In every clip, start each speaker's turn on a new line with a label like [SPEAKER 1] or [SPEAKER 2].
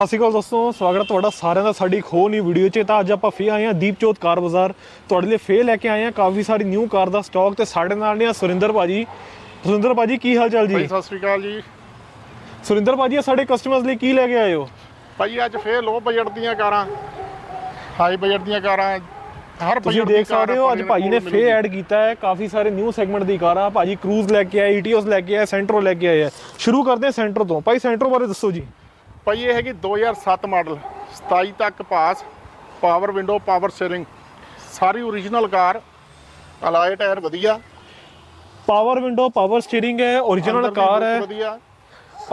[SPEAKER 1] ਸਤਿ ਸ਼੍ਰੀ ਅਕਾਲ ਦੋਸਤੋ ਸਵਾਗਤ ਹੈ ਤੁਹਾਡਾ ਸਾਰਿਆਂ ਦਾ। ਸਾਡੀ ਇੱਕ ਹੋਰ ਨਵੀਂ ਵੀਡੀਓ 'ਚ ਤਾਂ ਅੱਜ ਆਪਾਂ ਫੇਰ ਆਏ ਹਾਂ ਦੀਪਜੋਤ ਕਾਰ ਬਾਜ਼ਾਰ। ਤੁਹਾਡੇ ਲਈ ਫੇਰ ਲੈ ਕੇ ਆਏ ਹਾਂ ਕਾਫੀ ਸਾਰੀ ਨਿਊ ਕਾਰ ਦਾ ਸਟਾਕ ਤੇ ਸਾਡੇ ਨਾਲ ਨੇ ਆ ਸੁਰਿੰਦਰ ਭਾਜੀ। ਸੁਰਿੰਦਰ ਭਾਜੀ ਕੀ ਹਾਲ ਚਾਲ
[SPEAKER 2] ਭਾਈ
[SPEAKER 1] ਜੀ
[SPEAKER 2] ਸਤਿ ਸ੍ਰੀ ਅਕਾਲ ਜੀ।
[SPEAKER 1] ਸੁਰਿੰਦਰ ਭਾਜੀ ਸਾਡੇ ਕਸਟਮਰਸ ਲਈ ਕੀ ਲੈ ਕੇ ਆਏ ਹੋ?
[SPEAKER 2] ਭਾਈ ਅੱਜ ਫੇਰ ਲੋ ਬਜਟ ਦੀਆਂ ਕਾਰਾਂ। ਹਾਈ ਬਜਟ ਦੀਆਂ ਕਾਰਾਂ। ਹਰ
[SPEAKER 1] ਤੁਸੀਂ ਦੇਖ ਸਕਦੇ ਹੋ ਅੱਜ ਭਾਜੀ ਨੇ ਫੇਰ ਐਡ ਕੀਤਾ ਹੈ ਕਾਫੀ ਸਾਰੇ ਨਿਊ ਸੈਗਮੈਂਟ ਦੀ ਕਾਰਾਂ ਭਾਜੀ ਕਰੂਜ਼ ਲੈ ਕੇ ਆਏ ਈਟੀਓਸ ਲੈ ਕੇ ਆਏ ਸੈਂਟਰੋ ਲੈ ਕੇ ਆਏ ਸ਼ੁਰੂ ਕਰਦੇ ਹਾਂ ਸੈਂਟਰ ਤੋਂ। ਭਾਈ ਸੈਂਟਰੋ ਬਾਰੇ ਦੱਸੋ ਜੀ।
[SPEAKER 2] ਭਾਈ ਇਹ ਹੈਗੀ 2007 ਮਾਡਲ 27 ਤੱਕ pass power window power steering ਸਾਰੀ ਓਰੀਜਨਲ ਕਾਰ ਅਲਾਈ ਟਾਇਰ ਵਧੀਆ।
[SPEAKER 1] ਪਾਵਰ ਵਿੰਡੋ ਪਾਵਰ ਸਟੀਅਰਿੰਗ ਹੈ origignal ਕਾਰ ਹੈ।
[SPEAKER 2] ਵਧੀਆ।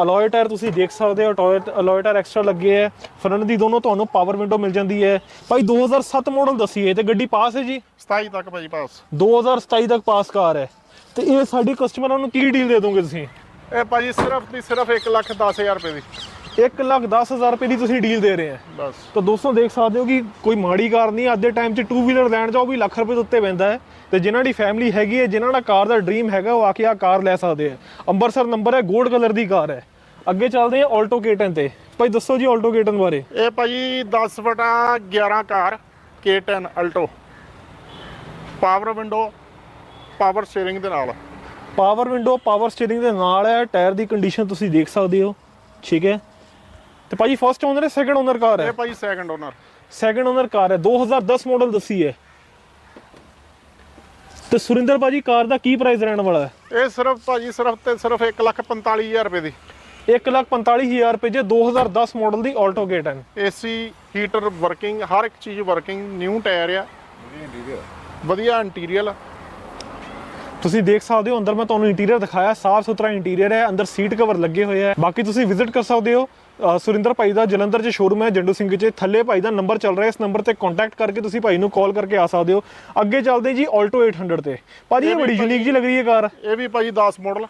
[SPEAKER 1] ਅਲੋਏ ਟਾਇਰ ਤੁਸੀਂ ਦੇਖ ਸਕਦੇ ਹੋ ਅਲੋਏ ਟਾਇਰ ਐਕਸਟਰਾ ਲੱਗੇ ਹੈ। ਫਰੰਟ ਦੀ ਦੋਨੋਂ ਤੁਹਾਨੂੰ ਪਾਵਰ ਵਿੰਡੋ ਮਿਲ ਜਾਂਦੀ ਹੈ। ਭਾਈ 2007 ਮਾਡਲ ਦਸੀਏ ਤੇ ਗੱਡੀ ਪਾਸ ਹੈ ਜੀ?
[SPEAKER 2] 27 ਤੱਕ ਭਾਈ ਪਾਸ।
[SPEAKER 1] 2027 ਤੱਕ ਪਾਸ ਕਾਰ ਹੈ। ਤੇ ਇਹ ਸਾਡੇ ਕਸਟਮਰਾਂ ਨੂੰ ਕੀ ਡੀਲ ਦੇ ਦੋਗੇ ਤੁਸੀਂ?
[SPEAKER 2] ਇਹ ਭਾਜੀ ਸਿਰਫ ਦੀ ਸਿਰਫ 1 ਲੱਖ 10000 ਰੁਪਏ ਦੀ।
[SPEAKER 1] 1 ਲੱਖ 10000 ਰੁਪਏ ਦੀ ਤੁਸੀਂ ਡੀਲ ਦੇ ਰਹੇ ਹੈ
[SPEAKER 2] ਬਸ।
[SPEAKER 1] ਤਾਂ ਦੋਸਤੋ ਦੇਖ ਸਕਦੇ ਹੋ ਕਿ ਕੋਈ ਮਾੜੀ ਕਾਰ ਨਹੀਂ ਅੱਜ ਦੇ ਟਾਈਮ 'ਚ ਟੂ ਵੀਲਰ ਲੈਣ ਜਾਓ ਵੀ ਲੱਖ ਰੁਪਏ ਦੇ ਉੱਤੇ ਪੈਂਦਾ ਹੈ। ਤੇ ਜਿਨ੍ਹਾਂ ਦੀ ਫੈਮਿਲੀ ਹੈਗੀ ਹੈ ਜਿਨ੍ਹਾਂ ਦਾ ਕਾਰ ਦਾ ਡ੍ਰੀਮ ਹੈਗਾ ਉਹ ਆ ਕੇ ਆ ਕਾਰ ਲੈ ਸਕਦੇ ਆ। ਅੰਮ੍ਰਿਤਸਰ ਨੰਬਰ ਹੈ 골ਡ ਕਲਰ ਦੀ ਕਾਰ ਹੈ। ਅੱਗੇ ਚੱਲਦੇ ਹਾਂ ਆਲਟੋ ਕੇਟਨ ਤੇ। ਭਾਈ ਦੱਸੋ ਜੀ ਆਲਟੋ ਕੇਟਨ ਬਾਰੇ।
[SPEAKER 2] ਇਹ ਭਾਜੀ 10 ਵਟਾ 11 car K10 Alto power window power steering ਦੇ ਨਾਲ।
[SPEAKER 1] ਪਾਵਰ ਵਿੰਡੋ ਪਾਵਰ ਸਟੀਅਰਿੰਗ ਦੇ ਨਾਲ ਹੈ ਟਾਇਰ ਦੀ ਕੰਡੀਸ਼ਨ ਤੁਸੀਂ ਦੇਖ ਸਕਦੇ ਹੋ। ਠੀਕ ਹੈ। ਤੇ ਭਾਜੀ ਫਸਟ ਓਨਰ ਹੈ ਸੈਕੰਡ ਓਨਰ ਕਾਰ ਹੈ?
[SPEAKER 2] ਇਹ ਭਾਜੀ second owner
[SPEAKER 1] second owner car ਹੈ 2010 ਮਾਡਲ ਦੱਸੀ ਹੈ। ਤੇ ਸੁਰਿੰਦਰ ਭਾਜੀ ਕਾਰ ਦਾ ਕੀ ਪ੍ਰਾਈਸ ਰਹਿਣ ਵਾਲਾ ਹੈ?
[SPEAKER 2] ਇਹ ਸਿਰਫ ਭਾਜੀ ਸਿਰਫ ਤੇ ਸਿਰਫ 1,45,000 ਰੁਪਏ ਦੀ।
[SPEAKER 1] 145000 ਰੁਪਏ ਜੇ 2010 ਮਾਡਲ ਦੀ ਆਲਟੋ ਕੇਟਨ
[SPEAKER 2] ਏਸੀ ਹੀਟਰ ਵਰਕਿੰਗ ਹਰ ਇੱਕ ਚੀਜ਼ ਵਰਕਿੰਗ ਨਿਊ ਟਾਇਰ ਆ। ਵਧੀਆ ਇੰਟੀਰੀਅਰ
[SPEAKER 1] ਤੁਸੀਂ ਦੇਖ ਸਕਦੇ ਹੋ ਅੰਦਰ ਮੈਂ ਤੁਹਾਨੂੰ ਇੰਟੀਰੀਅਰ ਦਿਖਾਇਆ ਸਾਫ਼ ਸੁਥਰਾ ਇੰਟੀਰੀਅਰ ਹੈ ਅੰਦਰ ਸੀਟ ਕਵਰ ਲੱਗੇ ਹੋਏ ਹੈ। ਬਾਕੀ ਤੁਸੀਂ ਵਿਜ਼ਿਟ ਕਰ ਸਕਦੇ ਹੋ। ਸੁਰਿੰਦਰ ਭਾਈ ਦਾ ਜਲੰਧਰ 'ਚ ਸ਼ੋਰੂਮ ਹੈ ਜੰਡੂ ਸਿੰਘ 'ਚ। ਥੱਲੇ ਭਾਈ ਦਾ ਨੰਬਰ ਚੱਲ ਰਿਹਾ ਇਸ ਨੰਬਰ ਤੇ ਕੰਟੈਕਟ ਕਰਕੇ ਤੁਸੀਂ ਭਾਈ ਨੂੰ ਕਾਲ ਕਰਕੇ ਆ ਸਕਦੇ ਹੋ। ਅੱਗੇ ਚੱਲਦੇ ਜੀ ਆਲਟੋ 800 ਤੇ। ਭਾਜੀ ਇਹ ਬੜੀ ਯੂਨੀਕ ਜੀ ਲੱਗ ਰਹੀ ਹੈ ਕਾਰ।
[SPEAKER 2] ਇਹ ਵੀ ਭਾਜੀ 10 ਮਾਡਲ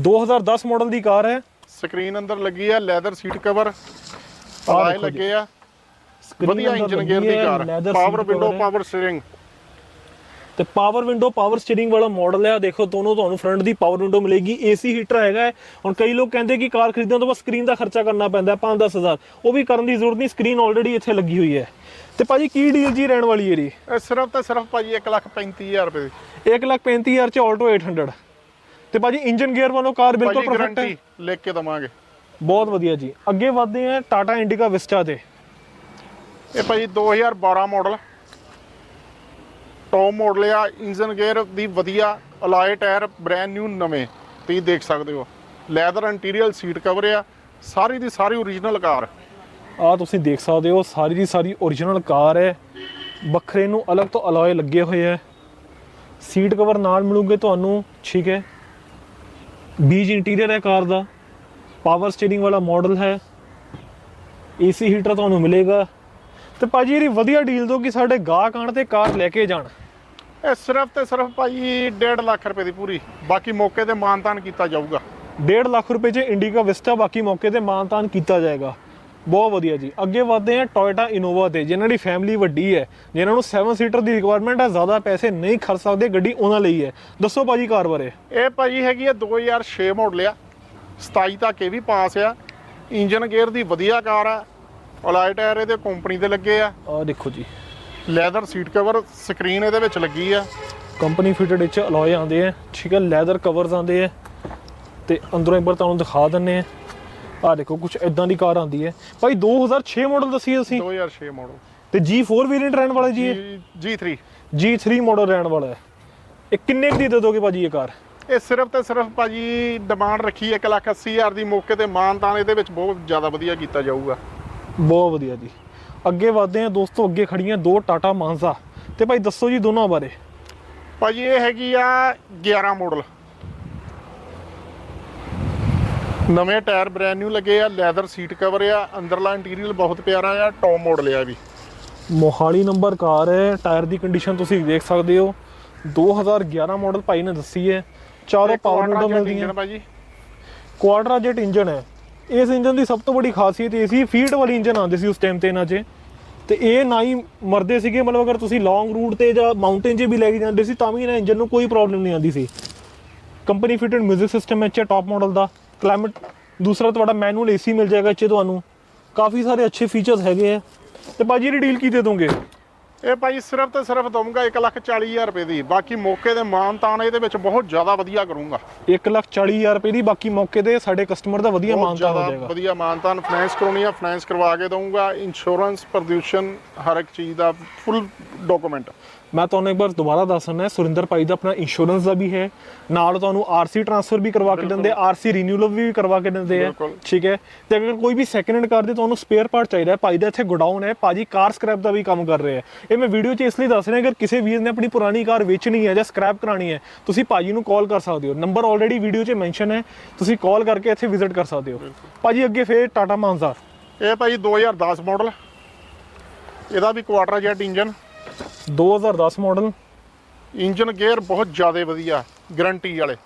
[SPEAKER 1] 2010 ਮਾਡਲ ਦੀ ਕਾਰ ਹੈ।
[SPEAKER 2] ਸਕਰੀਨ ਅੰਦਰ ਲੱਗੀ ਆ ਲੈਦਰ ਸੀਟ ਕਵਰ
[SPEAKER 1] ਜੀ।
[SPEAKER 2] ਲੱਗੇ ਆ। ਵਧੀਆ ਇੰਜਨ ਗੇਅਰ ਦੀ car. Power window. Power steering
[SPEAKER 1] ਤੇ ਪਾਵਰ ਵਿੰਡੋ ਪਾਵਰ ਸਟੀਅਰਿੰਗ ਵਾਲਾ ਮਾਡਲ ਹੈ। ਦੇਖੋ ਦੋਨੋਂ ਤੁਹਾਨੂੰ ਫਰੰਟ ਦੀ ਪਾਵਰ ਵਿੰਡੋ ਮਿਲੇਗੀ। ਏਸੀ ਹੀਟਰ ਹੈਗਾ ਹੈ। ਹੁਣ ਕਈ ਲੋਕ ਕਹਿੰਦੇ ਕਿ ਕਾਰ ਖਰੀਦਣ ਤੋਂ ਬਾਅਦ ਸਕਰੀਨ ਦਾ ਖਰਚਾ ਕਰਨਾ ਪੈਂਦਾ 5-10000 ਉਹ ਵੀ ਕਰਨ ਦੀ ਜ਼ਰੂਰਤ ਨਹੀਂ ਸਕਰੀਨ ਆਲਰੇਡੀ ਇੱਥੇ ਲੱਗੀ ਹੋਈ ਹੈ। ਤੇ ਭਾਜੀ ਕੀ ਡੀਲ ਜੀ ਰਹਿਣ ਵਾਲੀ ਹੈ ਜੀ?
[SPEAKER 2] ਇਹ ਸਿਰਫ ਤੇ ਸਿਰਫ ਭਾਜੀ 1,35,000 ਰੁਪਏ ਦੀ।
[SPEAKER 1] 135000 ਚ ਆਲਟੋ 800 ਤੇ ਭਾਜੀ ਇੰਜਨ ਗੇਅਰ ਵਾਲੋ ਕਾਰ ਬਿਲਕੁਲ ਪਰਫੈਕਟ ਹੈ।
[SPEAKER 2] ਲਿਖ ਕੇ ਦਵਾਂਗੇ।
[SPEAKER 1] ਬਹੁਤ ਵਧੀਆ ਜੀ। ਅੱਗੇ ਵਧਦੇ ਹਾਂ ਟਾਟਾ ਇੰਡੀਕਾ ਵਿਸਟਾ ਤੇ।
[SPEAKER 2] ਇਹ ਭਾਜੀ 2012 ਮਾਡਲ ਟੌਪ ਮਾਡਲ ਆ ਇੰਜਨ ਗੇਅਰ ਦੀ ਵਧੀਆ ਅਲਾਈ ਟਾਇਰ ਬ੍ਰੈਂਡ ਨਿਊ ਨਵੇਂ। ਤੁਸੀਂ ਦੇਖ ਸਕਦੇ ਹੋ। ਲੈਦਰ ਇੰਟੀਰੀਅਰ ਸੀਟ ਕਵਰ ਆ, ਸਾਰੀ ਦੀ ਸਾਰੀ ਓਰੀਜਨਲ ਕਾਰ।
[SPEAKER 1] ਆ ਤੁਸੀਂ ਦੇਖ ਸਕਦੇ ਹੋ, ਸਾਰੀ ਦੀ ਸਾਰੀ origignal ਕਾਰ ਹੈ। ਵੱਖਰੇ ਨੂੰ ਅਲੱਗ ਤੋਂ ਅਲੋਏ ਲੱਗੇ ਹੋਏ ਹੈ। ਸੀਟ ਕਵਰ ਨਾਲ ਮਿਲੂਗੇ ਤੁਹਾਨੂੰ, ਠੀਕ ਹੈ। ਬੀਜ ਇੰਟੀਰੀਅਰ ਹੈ ਕਾਰ ਦਾ। ਪਾਵਰ ਸਟੀਅਰਿੰਗ ਵਾਲਾ ਮਾਡਲ ਹੈ। ਏਸੀ ਹੀਟਰ ਤੁਹਾਨੂੰ ਮਿਲੇਗਾ। ਤੇ ਭਾਜੀ ਇਹਦੀ ਵਧੀਆ ਡੀਲ ਦੋ ਕਿ ਸਾਡੇ ਗਾਹਕ ਆਣ ਤੇ ਕਾਰ ਲੈ ਕੇ ਜਾਣ।
[SPEAKER 2] ਇਹ ਸਿਰਫ ਤੇ ਸਿਰਫ ਭਾਜੀ 1.5 ਲੱਖ ਰੁਪਏ ਦੀ ਪੂਰੀ। ਬਾਕੀ ਮੌਕੇ ਤੇ ਮਾਨਤਾਨ ਕੀਤਾ ਜਾਊਗਾ।
[SPEAKER 1] 1.5 ਲੱਖ ਰੁਪਏ 'ਚ ਇੰਡੀਕਾ ਵਿਸਟਾ ਬਾਕੀ ਮੌਕੇ ਤੇ ਮਾਨਤਾਨ ਕੀਤਾ ਜਾਏਗਾ। ਬਹੁਤ ਵਧੀਆ ਜੀ। ਅੱਗੇ ਵਧਦੇ ਹਾਂ ਟੋਇਟਾ ਇਨੋਵਾ ਤੇ ਜਿਨ੍ਹਾਂ ਦੀ ਫੈਮਿਲੀ ਵੱਡੀ ਹੈ ਜਿਨ੍ਹਾਂ ਨੂੰ 7 ਸੀਟਰ ਦੀ ਰਿਕੁਆਇਰਮੈਂਟ ਹੈ ਜ਼ਿਆਦਾ ਪੈਸੇ ਨਹੀਂ ਖਰਚ ਸਕਦੇ ਗੱਡੀ ਉਹਨਾਂ ਲਈ ਹੈ। ਦੱਸੋ ਭਾਜੀ ਕਾਰ ਬਾਰੇ।
[SPEAKER 2] ਇਹ ਭਾਜੀ ਹੈਗੀ ਆ 2006 ਮਾਡਲ ਆ। 27 ਤੱਕ ਇਹ ਵੀ ਪਾਸ ਆ। ਇੰਜਨ ਗੇਅਰ ਦੀ ਵਧੀਆ ਕਾਰ ਆ। ਅਲਾਈ ਟਾਇਰ ਇਹਦੇ ਕੰਪਨੀ ਦੇ ਲੱਗੇ ਆ।
[SPEAKER 1] ਆਹ ਦੇਖੋ ਜੀ।
[SPEAKER 2] ਲੈਦਰ ਸੀਟ ਕਵਰ ਸਕਰੀਨ ਇਹਦੇ ਵਿੱਚ ਲੱਗੀ ਆ।
[SPEAKER 1] ਕੰਪਨੀ ਫਿਟਡ ਵਿੱਚ ਅਲੋਏ ਆਉਂਦੇ ਆ ਠੀਕ ਹੈ ਲੈਦਰ ਕਵਰਸ ਆਉਂਦੇ ਆ ਤੇ ਅੰਦਰੋਂ ਇੱਕ ਵਾਰ ਤੁਹਾਨੂੰ ਦਿਖਾ ਦਿੰਨੇ ਆ। ਆਹ ਦੇਖੋ ਕੁਝ ਇਦਾਂ ਦੀ ਕਾਰ ਆਉਂਦੀ ਹੈ ਭਾਈ 2006 ਮਾਡਲ ਦੱਸੀ ਅਸੀਂ
[SPEAKER 2] 2006 ਮਾਡਲ
[SPEAKER 1] ਤੇ G4 ਵੇਰੀਐਂਟ ਰਹਿਣ ਵਾਲਾ ਜੀ ਇਹ?
[SPEAKER 2] G3
[SPEAKER 1] G3 ਮਾਡਲ ਰਹਿਣ ਵਾਲਾ ਹੈ। ਇਹ ਕਿੰਨੇ ਦੀ ਦੇ ਦੋਗੇ ਭਾਜੀ ਇਹ ਕਾਰ?
[SPEAKER 2] ਇਹ ਸਿਰਫ ਤੇ ਸਿਰਫ ਭਾਜੀ ਡਿਮਾਂਡ ਰੱਖੀ 1,80,000 ਦੀ ਮੌਕੇ ਤੇ ਮਾਨਤਾਨ ਇਹਦੇ ਵਿੱਚ ਬਹੁਤ ਜ਼ਿਆਦਾ ਵਧੀਆ ਕੀਤਾ ਜਾਊਗਾ।
[SPEAKER 1] ਬਹੁਤ ਵਧੀਆ ਜੀ। ਅੱਗੇ ਵਧਦੇ ਹਾਂ ਦੋਸਤੋ ਅੱਗੇ ਖੜੀਆਂ ਦੋ ਟਾਟਾ ਮਾਨਜ਼ਾ ਤੇ ਭਾਈ ਦੱਸੋ ਜੀ ਦੋਨਾਂ ਬਾਰੇ।
[SPEAKER 2] ਭਾਜੀ ਇਹ ਹੈਗੀ ਆ 11 ਮਾਡਲ ਨਵੇਂ ਟਾਇਰ ਬ੍ਰੈਂਡ ਨਿਊ ਲੱਗੇ ਆ ਲੈਦਰ ਸੀਟ ਕਵਰ ਆ ਅੰਦਰਲਾ ਇੰਟੀਰੀਅਰ ਬਹੁਤ ਪਿਆਰਾ ਆ ਟੌਪ ਮਾਡਲ ਆ ਵੀ।
[SPEAKER 1] ਮੋਹਾਲੀ ਨੰਬਰ ਕਾਰ ਹੈ ਟਾਇਰ ਦੀ ਕੰਡੀਸ਼ਨ ਤੁਸੀਂ ਦੇਖ ਸਕਦੇ ਹੋ। 2011 ਮਾਡਲ ਭਾਈ ਨੇ ਦੱਸੀ ਹੈ। ਚਾਰੋਂ ਪਾਵਰ
[SPEAKER 2] jet
[SPEAKER 1] ਮਿਲਦੀਆਂ।
[SPEAKER 2] ਭਾਜੀ।
[SPEAKER 1] ਕੁਆਡਰਾ ਜੈਟ ਇੰਜਨ ਹੈ। ਇਸ ਇੰਜਨ ਦੀ ਸਭ ਤੋਂ ਵੱਡੀ ਖਾਸੀਅਤ ਇਹ ਸੀ ਫੀਟ ਵਾਲੀ ਇੰਜਨ ਆਉਂਦੇ ਸੀ ਉਸ ਟਾਈਮ ਤੇ ਇਹਨਾਂ 'ਚ। ਤੇ ਇਹ ਨਾ ਹੀ ਮਰਦੇ ਸੀਗੇ, ਮਤਲਬ ਅਗਰ ਤੁਸੀਂ ਲੌਂਗ ਰੂਟ ਤੇ ਜਾਂ ਮਾਊਂਟੇਨ 'ਚ ਵੀ ਲੈ ਕੇ ਜਾਂਦੇ ਸੀ, ਤਾਂ ਵੀ ਇਹਨਾਂ ਇੰਜਨ ਨੂੰ ਕੋਈ ਪ੍ਰੋਬਲਮ ਨਹੀਂ ਆਉਂਦੀ ਸੀ। ਕੰਪਨੀ ਫਿਟਡ 뮤직 ਸਿਸਟਮ ਹੈ ਚ ਟਾਪ ਮਾਡਲ ਦਾ। ਕਲਾਈਮੇਟ ਦੂਸਰਾ ਤੁਹਾਡਾ ਮੈਨੂਅਲ ਏਸੀ ਮਿਲ ਜਾਏਗਾ ਇੱਥੇ ਤੁਹਾਨੂੰ। ਕਾਫੀ ਸਾਰੇ ਅੱਛੇ ਫੀਚਰਸ ਹੈਗੇ ਆ। ਤੇ ਭਾਜੀ, ਇਹਦੀ ਡੀਲ ਕੀ ਦੇ ਦੋਗੇ?
[SPEAKER 2] ਇਹ ਭਾਈ ਸਿਰਫ ਤੇ ਸਿਰਫ ਦਊਂਗਾ 140000 ਰੁਪਏ ਦੀ। ਬਾਕੀ ਮੌਕੇ ਦੇ ਮਾਨਤਾਨ ਇਹਦੇ ਵਿੱਚ ਬਹੁਤ ਜ਼ਿਆਦਾ ਵਧੀਆ ਕਰੂੰਗਾ।
[SPEAKER 1] 140000 ਰੁਪਏ ਦੀ ਬਾਕੀ ਮੌਕੇ ਤੇ ਸਾਡੇ ਕਸਟਮਰ ਦਾ ਵਧੀਆ
[SPEAKER 2] ਬਹੁਤ
[SPEAKER 1] ਮਾਨਤਾ ਹੋ ਜਾਏਗਾ।
[SPEAKER 2] ਵਧੀਆ ਮਾਨਤਾਨ ਫਾਈਨੈਂਸ ਕਰਾਉਣੀ ਆ ਫਾਈਨੈਂਸ ਕਰਵਾ ਕੇ ਦਊਂਗਾ। ਇੰਸ਼ੋਰੈਂਸ ਪ੍ਰਦੂਸ਼ਣ ਹਰ ਇੱਕ ਚੀਜ਼ ਦਾ ਫੁੱਲ ਡਾਕੂਮੈਂਟ
[SPEAKER 1] ਮੈਂ ਤੁਹਾਨੂੰ ਇੱਕ ਵਾਰ ਦੁਬਾਰਾ ਦੱਸਣਾ ਹੈ ਸੁਰਿੰਦਰ ਭਾਈ ਦਾ ਆਪਣਾ ਇੰਸ਼ੋਰੈਂਸ ਦਾ ਵੀ ਹੈ। ਨਾਲ ਤੁਹਾਨੂੰ ਆਰਸੀ ਟ੍ਰਾਂਸਫਰ ਵੀ ਕਰਵਾ ਕੇ ਦਿੰਦੇ ਆਰਸੀ ਰੀਨਿਊਅਲ ਵੀ ਕਰਵਾ ਕੇ ਦਿੰਦੇ ਆ।
[SPEAKER 2] ਬਿਲਕੁਲ।
[SPEAKER 1] ਠੀਕ ਹੈ? ਤੇ ਅਗਰ ਕੋਈ ਵੀ ਸੈਕੰਡ ਹੈਂਡ ਕਾਰ ਦੇ ਤੁਹਾਨੂੰ ਸਪੇਅਰ ਪਾਰਟ ਚਾਹੀਦਾ ਹੈ ਭਾਈ ਦਾ ਇੱਥੇ ਗੋਡਾਊਨ ਹੈ ਭਾਜੀ ਕਾਰ ਸਕ੍ਰੈਪ ਦਾ ਵੀ ਕੰਮ ਕਰ ਰਹੇ ਆ ਇਹ ਮੈਂ ਵੀਡੀਓ 'ਚ ਇਸ ਲਈ ਦੱਸ ਰਿਹਾ ਅਗਰ ਕਿਸੇ ਵੀਰ ਨੇ ਆਪਣੀ ਪੁਰਾਣੀ ਕਾਰ ਵੇਚਣੀ ਹੈ ਜਾਂ ਸਕ੍ਰੈਪ ਕਰਾਣੀ ਹੈ ਤੁਸੀਂ ਭਾਜੀ ਨੂੰ ਕਾਲ ਕਰ ਸਕਦੇ ਹੋ। ਨੰਬਰ ਆਲਰੇਡੀ ਵੀਡੀਓ 'ਚ ਮੈਂਸ਼ਨ ਹੈ ਤੁਸੀਂ ਕਾਲ ਕਰਕੇ ਇੱਥੇ ਵਿਜ਼ਿਟ ਕਰ ਸਕਦੇ ਹੋ। ਭਾਜੀ ਅੱਗੇ ਫੇਰ ਟਾਟਾ ਮਾਨਜ਼ਾ
[SPEAKER 2] ਇਹ ਭਾਈ 2010 ਮਾਡਲ ਇਹਦਾ ਵੀ Quadrajet engine
[SPEAKER 1] 2010 model.
[SPEAKER 2] Engine gear ਬਹੁਤ ਜ਼ਿਆਦਾ ਵਧੀਆ ਗਾਰੰਟੀ ਵਾਲੇ।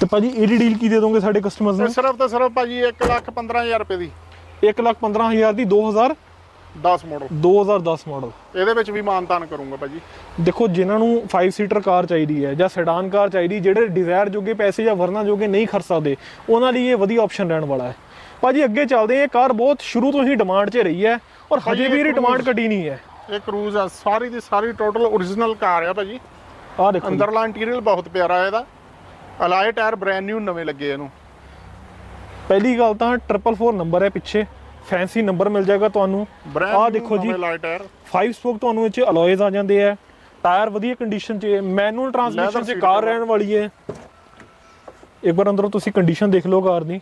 [SPEAKER 1] ਤੇ ਭਾਜੀ ਇਹਦੀ ਡੀਲ ਕੀ ਦੇ ਦੋਗੇ ਸਾਡੇ ਕਸਟਮਰਸ
[SPEAKER 2] ਤੇ
[SPEAKER 1] ਨੂੰ
[SPEAKER 2] ਸਿਰਫ ਤੇ ਸਿਰਫ ਭਾਜੀ 115000 ਰੁਪਏ ਦੀ।
[SPEAKER 1] 115000 ਦੀ 2000
[SPEAKER 2] 10 ਮਾਡਲ।
[SPEAKER 1] 2010 ਮਾਡਲ।
[SPEAKER 2] ਇਹਦੇ ਵਿੱਚ ਵੀ ਮਾਨਤਾਨ ਕਰੂੰਗਾ ਭਾਜੀ।
[SPEAKER 1] ਦੇਖੋ ਜਿਨ੍ਹਾਂ ਨੂੰ 5 ਸੀਟਰ ਕਾਰ ਚਾਹੀਦੀ ਹੈ ਜਾਂ ਸੈਡਾਨ ਕਾਰ ਚਾਹੀਦੀ ਜਿਹੜੇ ਡਿਜ਼ਾਇਰ ਜੋਗੇ ਪੈਸੇ ਜਾਂ ਵਰਨਾ ਜੋਗੇ ਨਹੀਂ ਖਰਚ ਸਕਦੇ ਉਹਨਾਂ ਲਈ ਇਹ ਵਧੀਆ ਆਪਸ਼ਨ ਰਹਿਣ ਵਾਲਾ ਹੈ। ਭਾਜੀ ਅੱਗੇ ਚੱਲਦੇ ਇਹ ਕਾਰ ਬਹੁਤ ਸ਼ੁਰੂ ਤੋਂ ਹੀ ਡਿਮਾਂਡ 'ਚ ਰਹੀ ਹੈ ਔਰ ਹਜੇ ਵੀ ਇਹਦੀ
[SPEAKER 2] ਇਹ
[SPEAKER 1] ਡਿਮਾਂਡ ਘਟੀ ਨਹੀਂ ਹੈ।
[SPEAKER 2] ਇਹ ਕਰੂਜ਼ ਆ ਸਾਰੀ ਦੀ ਸਾਰੀ ਟੋਟਲ ਓਰੀਜਨਲ ਕਾਰ ਆ ਭਾਜੀ।
[SPEAKER 1] ਆਹ ਦੇਖੋ।
[SPEAKER 2] ਅੰਦਰਲਾ ਇੰਟੀਰੀਅਰ ਬਹੁਤ ਪਿਆਰਾ ਹੈ ਇਹਦਾ। ਅਲਾਏ ਟਾਇਰ ਬ੍ਰੈਂਡ ਨਿਊ ਨਵੇਂ ਲੱਗੇ ਇਹਨੂੰ।
[SPEAKER 1] ਪਹਿਲੀ ਗੱਲ ਤਾਂ 444 ਨੰਬਰ ਹੈ ਪਿੱਛੇ। ਫੈਂਸੀ ਨੰਬਰ ਮਿਲ ਜਾਏਗਾ ਤੁਹਾਨੂੰ। ਆਹ ਦੇਖੋ ਜੀ।
[SPEAKER 2] Alloy tyre.
[SPEAKER 1] 5 ਸਪੋਕ ਤੁਹਾਨੂੰ ਇਹ 'ਚ ਅਲੋਇਜ਼ ਆ ਜਾਂਦੇ ਆ। ਟਾਇਰ ਵਧੀਆ ਕੰਡੀਸ਼ਨ 'ਚ ਮੈਨੂਅਲ ਟਰਾਂਸਮਿਸ਼ਨ 'ਚ ਕਾਰ। ਰਹਿਣ ਵਾਲੀ ਹੈ। ਇੱਕ ਵਾਰ ਅੰਦਰੋਂ ਤੁਸੀਂ ਕੰਡੀਸ਼ਨ ਦੇਖ ਲਓ ਕਾਰ ਦੀ।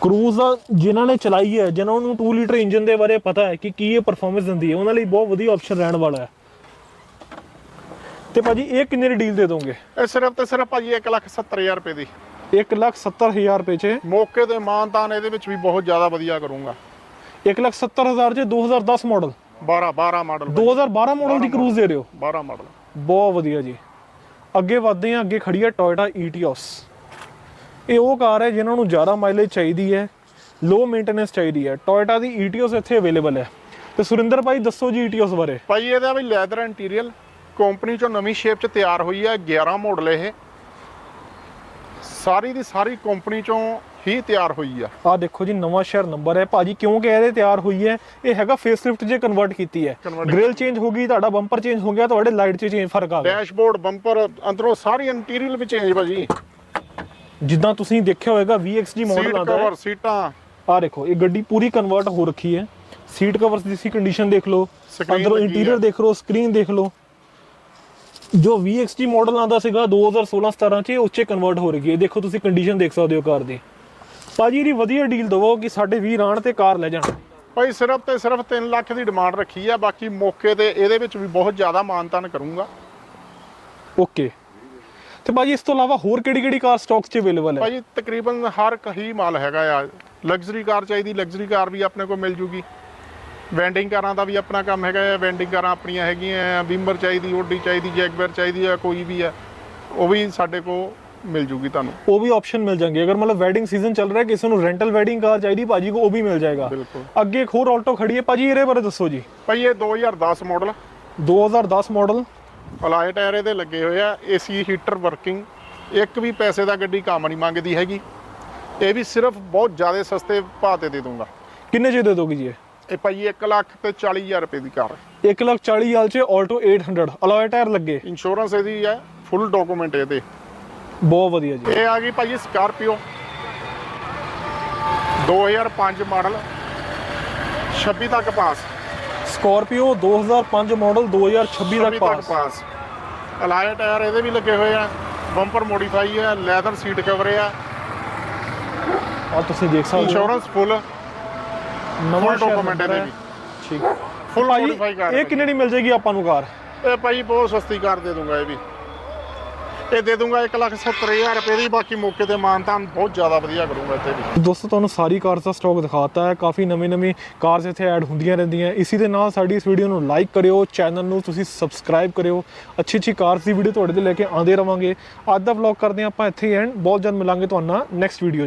[SPEAKER 1] ਕਰੂਜ਼ ਦਾ ਜਿਨ੍ਹਾਂ ਨੇ ਚਲਾਈ ਹੈ ਜਿਨ੍ਹਾਂ ਨੂੰ 2 ਲੀਟਰ ਇੰਜਨ ਦੇ ਬਾਰੇ ਪਤਾ ਹੈ ਕਿ ਕੀ ਇਹ ਪਰਫਾਰਮੈਂਸ ਦਿੰਦੀ ਹੈ ਉਹਨਾਂ ਲਈ ਬਹੁਤ ਵਧੀਆ ਆਪਸ਼ਨ ਰਹਿਣ ਵਾਲਾ ਹੈ। ਤੇ ਭਾਜੀ ਇਹ ਕਿੰਨੇ ਦੀ ਡੀਲ ਦੇ ਦੋਗੇ?
[SPEAKER 2] ਇਹ ਸਿਰਫ ਤੇ ਸਿਰਫ ਭਾਜੀ 170000 ਰੁਪਏ ਦੀ।
[SPEAKER 1] 170000 ਰੁਪਏ 'ਚ?
[SPEAKER 2] ਮੌਕੇ ਤੇ ਮਾਨਤਾਨ ਇਹਦੇ ਵਿੱਚ ਵੀ ਬਹੁਤ ਜ਼ਿਆਦਾ ਵਧੀਆ ਕਰੂੰਗਾ।
[SPEAKER 1] 170000 'ਚ 2010 ਮਾਡਲ
[SPEAKER 2] 12 12 ਮਾਡਲ
[SPEAKER 1] 2012 ਮਾਡਲ ਦੀ ਕਰੂਜ਼ ਦੇ ਰਹੇ ਹੋ?
[SPEAKER 2] 12 ਮਾਡਲ
[SPEAKER 1] ਬਹੁਤ ਵਧੀਆ ਜੀ। ਅੱਗੇ ਵਧਦੇ ਹਾਂ ਅੱਗੇ ਖੜੀ ਹੈ ਟੋਇਟਾ ਈਟੀਓਸ ਇਹ ਉਹ ਕਾਰ ਹੈ ਜਿਨ੍ਹਾਂ ਨੂੰ ਜ਼ਿਆਦਾ ਮਾਈਲੇਜ ਚਾਹੀਦੀ ਹੈ ਲੋ ਮੇਨਟੇਨੈਂਸ ਚਾਹੀਦੀ ਹੈ। ਟੋਇਟਾ ਦੀ ਈਟੀਓਸ ਇੱਥੇ ਅਵੇਲੇਬਲ ਹੈ। ਤੇ ਸੁਰਿੰਦਰ ਭਾਈ ਦੱਸੋ ਜੀ ਈਟੀਓਸ ਬਾਰੇ?
[SPEAKER 2] ਭਾਜੀ ਇਹਦਾ ਵੀ ਲੈਦਰ ਇੰਟੀਰੀਅਰ ਕੰਪਨੀ ਚੋਂ ਨਵੀਂ ਸ਼ੇਪ ਚ ਤਿਆਰ ਹੋਈ ਹੈ 11 ਮਾਡਲ ਇਹ। ਸਾਰੀ ਦੀ ਸਾਰੀ ਕੰਪਨੀ ਚੋਂ ਹੀ ਤਿਆਰ ਹੋਈ ਆ।
[SPEAKER 1] ਆਹ ਦੇਖੋ ਜੀ ਨਵਾਂ ਸ਼ਹਿਰ ਨੰਬਰ ਹੈ। ਭਾਜੀ ਕਿਉਂ ਕਹਿ ਰਹੇ ਤਿਆਰ ਹੋਈ ਹੈ? ਇਹ ਹੈਗਾ ਫੇਸਲਿਫਟ ਜੇ ਕਨਵਰਟ ਕੀਤੀ ਹੈ। ਗ੍ਰਿਲ ਚੇਂਜ ਹੋ ਗਈ ਤੁਹਾਡਾ ਬੰਪਰ ਚੇਂਜ ਹੋ ਗਿਆ ਤੁਹਾਡੇ ਲਾਈਟ 'ਚ ਚੇਂਜ ਫ਼ਰਕ ਆ ਗਿਆ।
[SPEAKER 2] ਡੈਸ਼ਬੋਰਡ ਬੰਪਰ ਅੰਦਰੋਂ ਸਾਰੀ ਇੰਟੀਰੀਅਰ ਵਿੱਚ ਚੇਂਜ ਭਾਜੀ।
[SPEAKER 1] ਜਿੱਦਾਂ ਤੁਸੀਂ ਦੇਖਿਆ ਹੋਵੇਗਾ VXG ਮਾਡਲ
[SPEAKER 2] ਸੀਟ
[SPEAKER 1] ਆਉਂਦਾ ਹੈ।
[SPEAKER 2] ਕਵਰ ਸੀਟਾਂ
[SPEAKER 1] ਆ ਦੇਖੋ ਇਹ ਗੱਡੀ ਪੂਰੀ ਕਨਵਰਟ ਹੋ ਰੱਖੀ ਹੈ। ਸੀਟ ਕਵਰਸ ਦੀ ਸੀ ਕੰਡੀਸ਼ਨ ਦੇਖ ਲਓ।
[SPEAKER 2] Screen
[SPEAKER 1] ਅੰਦਰੋਂ
[SPEAKER 2] ਲੱਗੀ
[SPEAKER 1] ਇੰਟੀਰੀਅਰ
[SPEAKER 2] ਹੈ।
[SPEAKER 1] ਦੇਖ ਲਓ ਸਕਰੀਨ ਦੇਖ ਲਓ। ਜੋ VXT ਮਾਡਲ ਆਂਦਾ ਸੀਗਾ 2016-17 ਚ ਇਹ ਉੱਚੇ ਕਨਵਰਟ ਹੋ ਰਹੀ ਹੈ। ਦੇਖੋ ਤੁਸੀਂ ਕੰਡੀਸ਼ਨ ਦੇਖ ਸਕਦੇ ਹੋ ਕਾਰ ਦੀ। ਭਾਜੀ ਇਹਦੀ ਵਧੀਆ ਡੀਲ ਦਵੋ ਕਿ ਸਾਡੇ ਵੀਰ ਆਣ ਤੇ ਕਾਰ ਲੈ ਜਾਣ।
[SPEAKER 2] ਭਾਈ ਸਿਰਫ ਤੇ ਸਿਰਫ 3 ਲੱਖ ਦੀ ਡਿਮਾਂਡ ਰੱਖੀ ਆ ਬਾਕੀ ਮੌਕੇ ਤੇ ਇਹਦੇ ਵਿੱਚ ਵੀ ਬਹੁਤ ਜ਼ਿਆਦਾ ਮਾਨਤਾਨ ਕਰੂੰਗਾ।
[SPEAKER 1] ਓਕੇ ਤੇ ਭਾਜੀ ਇਸ ਤੋਂ ਇਲਾਵਾ ਹੋਰ ਕਿਹੜੀ ਕਿਹੜੀ ਕਾਰ ਸਟਾਕ 'ਚ ਅਵੇਲੇਬਲ ਹੈ?
[SPEAKER 2] ਭਾਜੀ ਤਕਰੀਬਨ ਹਰ ਕਹੀ ਮਾਲ ਹੈਗਾ ਆ। ਲਗਜ਼ਰੀ ਕਾਰ ਚਾਹੀਦੀ ਲਗਜ਼ਰੀ ਕਾਰ ਵੀ ਆਪਣੇ ਕੋਲ ਮਿਲ ਜੂਗੀ। ਵੈਂਡਿੰਗ ਕਾਰਾਂ ਦਾ ਵੀ ਆਪਣਾ ਕੰਮ ਹੈਗਾ ਆ। ਵੈਂਡਿੰਗ ਕਾਰਾਂ ਆਪਣੀਆਂ ਹੈਗੀਆਂ ਆ। ਬੀਮਰ ਚਾਹੀਦੀ ਓਡੀ ਚਾਹੀਦੀ ਜੈਗਵਰ ਚਾਹੀਦੀ ਆ ਕੋਈ ਵੀ ਆ ਉਹ ਵੀ ਸਾਡੇ ਕੋਲ ਮਿਲ ਜੂਗੀ ਤੁਹਾਨੂੰ।
[SPEAKER 1] ਉਹ ਵੀ ਆਪਸ਼ਨ ਮਿਲ ਜਾਣਗੇ। ਅਗਰ ਮਤਲਬ ਵੈਡਿੰਗ ਸੀਜ਼ਨ ਚੱਲ ਰਿਹਾ ਕਿਸੇ ਨੂੰ ਰੈਂਟਲ ਵੈਡਿੰਗ ਕਾਰ ਚਾਹੀਦੀ ਭਾਜੀ ਕੋ ਉਹ ਵੀ ਮਿਲ ਜਾਏਗਾ। ਅੱਗੇ ਇੱਕ ਹੋਰ ਆਲਟੋ ਖੜੀ ਹੈ। ਭਾਜੀ ਇਹਦੇ ਬਾਰੇ ਦੱਸੋ ਜੀ।
[SPEAKER 2] ਭਾਈ ਇਹ 2010 ਮਾਡਲ
[SPEAKER 1] 2010 ਮਾਡਲ
[SPEAKER 2] ਅਲਾਏ ਟਾਇਰ ਇਹਦੇ ਲੱਗੇ ਹੋਏ ਆ ਏਸੀ ਹੀਟਰ ਵਰਕਿੰਗ ਇੱਕ ਵੀ ਪੈਸੇ ਦਾ ਗੱਡੀ ਕੰਮ ਨਹੀਂ ਮੰਗਦੀ ਹੈਗੀ। ਇਹ ਵੀ ਸਿਰਫ ਬਹੁਤ ਜ਼ਿਆਦਾ ਸਸਤੇ ਭਾਅ ਤੇ ਦੇ ਦੂੰਗਾ
[SPEAKER 1] ਕਿੰਨੇ ਚ ਦੇ ਦੋਗੇ ਜੀ ਇਹ?
[SPEAKER 2] ਇਹ ਭਾਈ 1 ਲੱਖ ਤੇ 40000 ਰੁਪਏ ਦੀ ਕਾਰ
[SPEAKER 1] 1 ਲੱਖ 40 ਹਜ਼ਾਰ ਚ ਆਲਟੋ 800 ਅਲੋਏ ਟਾਇਰ ਲੱਗੇ।
[SPEAKER 2] ਇੰਸ਼ੋਰੈਂਸ ਇਹਦੀ ਹੈ ਫੁੱਲ ਡਾਕੂਮੈਂਟ ਇਹਦੇ।
[SPEAKER 1] ਬਹੁਤ ਵਧੀਆ ਜੀ।
[SPEAKER 2] ਇਹ ਆ ਗਈ ਭਾਈ ਸਕਾਰਪੀਓ 2005 ਮਾਡਲ। 26 ਤੱਕ ਪਾਸ
[SPEAKER 1] ਸਕਾਰਪੀਓ 2005 ਮਾਡਲ 2026 ਤੱਕ
[SPEAKER 2] 26
[SPEAKER 1] ਪਾਸ
[SPEAKER 2] ਅਲਾਏ ਟਾਇਰ ਇਹਦੇ ਵੀ ਲੱਗੇ ਹੋਏ ਆ। ਬੰਪਰ ਮੋਡੀਫਾਈ ਹੈ ਲੈਦਰ ਸੀਟ ਕਵਰ ਆ।
[SPEAKER 1] ਆ ਤੁਸੀਂ ਦੇਖ ਸਕਦੇ ਹੋ।
[SPEAKER 2] ਇੰਸ਼ੋਰੈਂਸ ਫੁੱਲ
[SPEAKER 1] ਨਵਾਂ ਨੰਬਰ
[SPEAKER 2] ਇਹਦੇ। ਵੀ।
[SPEAKER 1] ਠੀਕ।
[SPEAKER 2] ਫੁੱਲ ਮੋਡੀਫਾਈ ਕਾਰ
[SPEAKER 1] ਇਹ ਕਿੰਨੇ ਦੀ ਮਿਲ ਜਾਏਗੀ ਆਪਾਂ ਨੂੰ ਕਾਰ?
[SPEAKER 2] ਇਹ ਭਾਈ ਬਹੁਤ ਸਸਤੀ ਕਰ ਦੇ ਦੂੰਗਾ ਇਹ ਵੀ। ਇਹ ਦੇ ਦੂੰਗਾ 170000 ਰੁਪਏ ਦੀ, ਬਾਕੀ ਮੌਕੇ ਤੇ ਮਾਨਤਾਨ ਬਹੁਤ ਜ਼ਿਆਦਾ ਵਧੀਆ ਕਰੂੰਗਾ ਇੱਥੇ ਵੀ।
[SPEAKER 1] ਦੋਸਤੋ, ਤੁਹਾਨੂੰ ਸਾਰੀ ਕਾਰਸ ਦਾ ਸਟਾਕ ਦਿਖਾਤਾ ਹੈ। ਕਾਫੀ ਨਵੀਂ ਨਵੀਂ ਕਾਰਸ ਇੱਥੇ ਐਡ ਹੁੰਦੀਆਂ ਰਹਿੰਦੀਆਂ। ਇਸੀ ਦੇ ਨਾਲ ਸਾਡੀ ਇਸ ਵੀਡੀਓ ਨੂੰ ਲਾਈਕ ਕਰਿਓ ਚੈਨਲ ਨੂੰ ਤੁਸੀਂ ਸਬਸਕ੍ਰਾਈਬ ਕਰਿਓ। ਅੱਛੀ ਅੱਛੀ ਕਾਰਸ ਦੀ ਵੀਡੀਓ ਤੁਹਾਡੇ ਤੇ ਲੈ ਕੇ ਆਉਂਦੇ ਰਵਾਂਗੇ। ਅੱਜ ਦਾ ਵਲੌਗ ਕਰਦੇ ਹਾਂ ਆਪਾਂ ਇੱਥੇ ਐਂਡ ਬਹੁਤ ਜਲਦ ਮਿਲਾਂਗੇ ਤੁਹਾਨੂੰ ਨੈਕਸਟ ਵੀਡੀਓ